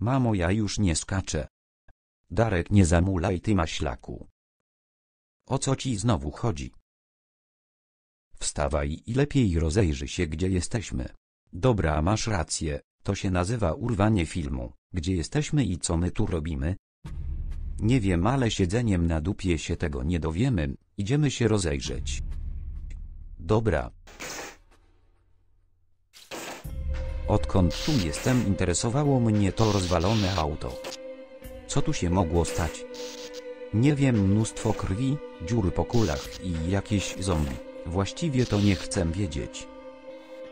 Mamo ja już nie skaczę. Darek nie zamulaj ty maślaku. O co ci znowu chodzi? Wstawaj i lepiej rozejrzyj się gdzie jesteśmy. Dobra masz rację, to się nazywa urwanie filmu, gdzie jesteśmy i co my tu robimy? Nie wiem ale siedzeniem na dupie się tego nie dowiemy, idziemy się rozejrzeć. Dobra. Odkąd tu jestem interesowało mnie to rozwalone auto. Co tu się mogło stać? Nie wiem mnóstwo krwi, dziury po kulach i jakieś zombie. Właściwie to nie chcę wiedzieć.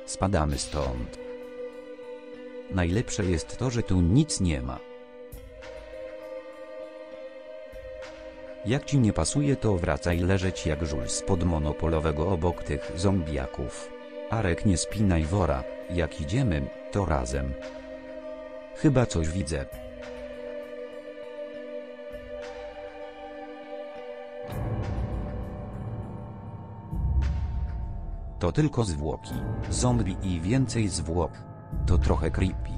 Spadamy stąd. Najlepsze jest to, że tu nic nie ma. Jak ci nie pasuje to wracaj leżeć jak żul spod monopolowego obok tych zombiaków. Arek nie spinaj wora, jak idziemy, to razem. Chyba coś widzę. To tylko zwłoki, zombie i więcej zwłok. To trochę creepy.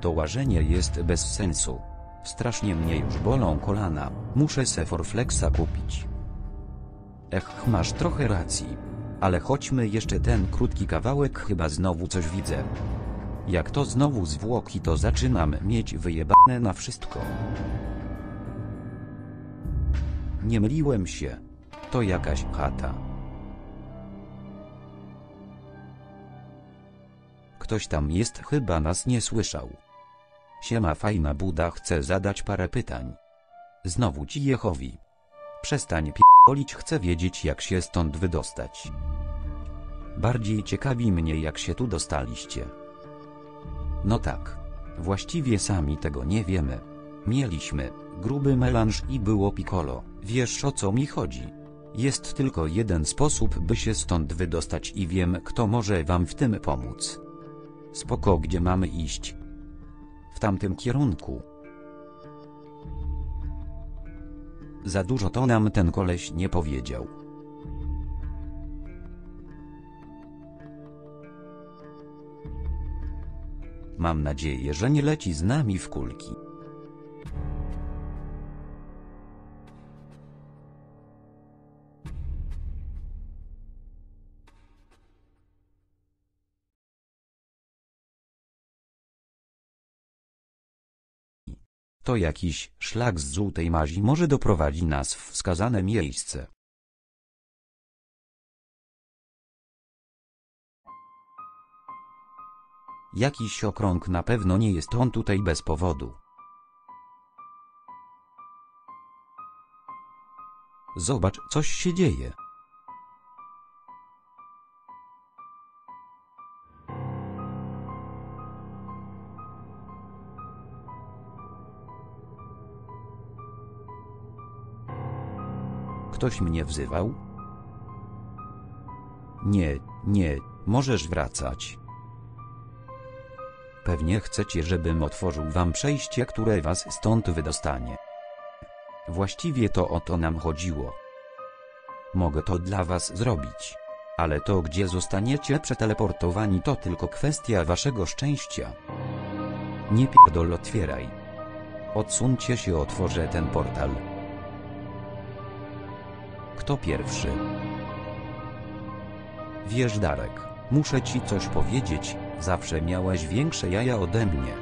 To łażenie jest bez sensu. Strasznie mnie już bolą kolana, muszę se Forflexa kupić. Ech, masz trochę racji. Ale chodźmy jeszcze ten krótki kawałek, chyba znowu coś widzę. Jak to znowu zwłoki, to zaczynam mieć wyjebane na wszystko. Nie myliłem się. To jakaś chata. Ktoś tam jest, chyba nas nie słyszał. Siema fajna buda chce zadać parę pytań. Znowu ci Jehowi. Przestań p***olić chcę wiedzieć jak się stąd wydostać. Bardziej ciekawi mnie jak się tu dostaliście. No tak. Właściwie sami tego nie wiemy. Mieliśmy gruby melanż i było piccolo. Wiesz o co mi chodzi? Jest tylko jeden sposób by się stąd wydostać i wiem kto może wam w tym pomóc. Spoko gdzie mamy iść? Tamtym kierunku. Za dużo to nam ten koleś nie powiedział. Mam nadzieję, że nie leci z nami w kulki. To jakiś szlak z żółtej mazi może doprowadzi nas w wskazane miejsce. Jakiś okrąg na pewno nie jest on tutaj bez powodu. Zobacz, coś się dzieje. Ktoś mnie wzywał? Nie, nie, możesz wracać. Pewnie chcecie, żebym otworzył wam przejście, które was stąd wydostanie. Właściwie to o to nam chodziło. Mogę to dla was zrobić. Ale to gdzie zostaniecie przeteleportowani to tylko kwestia waszego szczęścia. Nie pierdol otwieraj. Odsuńcie się otworzę ten portal. Kto pierwszy? Wiesz Darek, muszę ci coś powiedzieć, zawsze miałeś większe jaja ode mnie.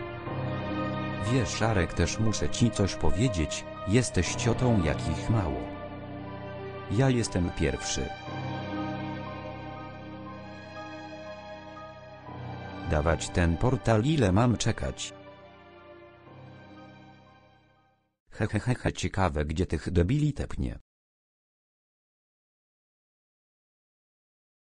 Wiesz Szarek też muszę ci coś powiedzieć, jesteś ciotą jakich mało. Ja jestem pierwszy. Dawać ten portal ile mam czekać? Hehehehe ciekawe gdzie tych debili tepnie.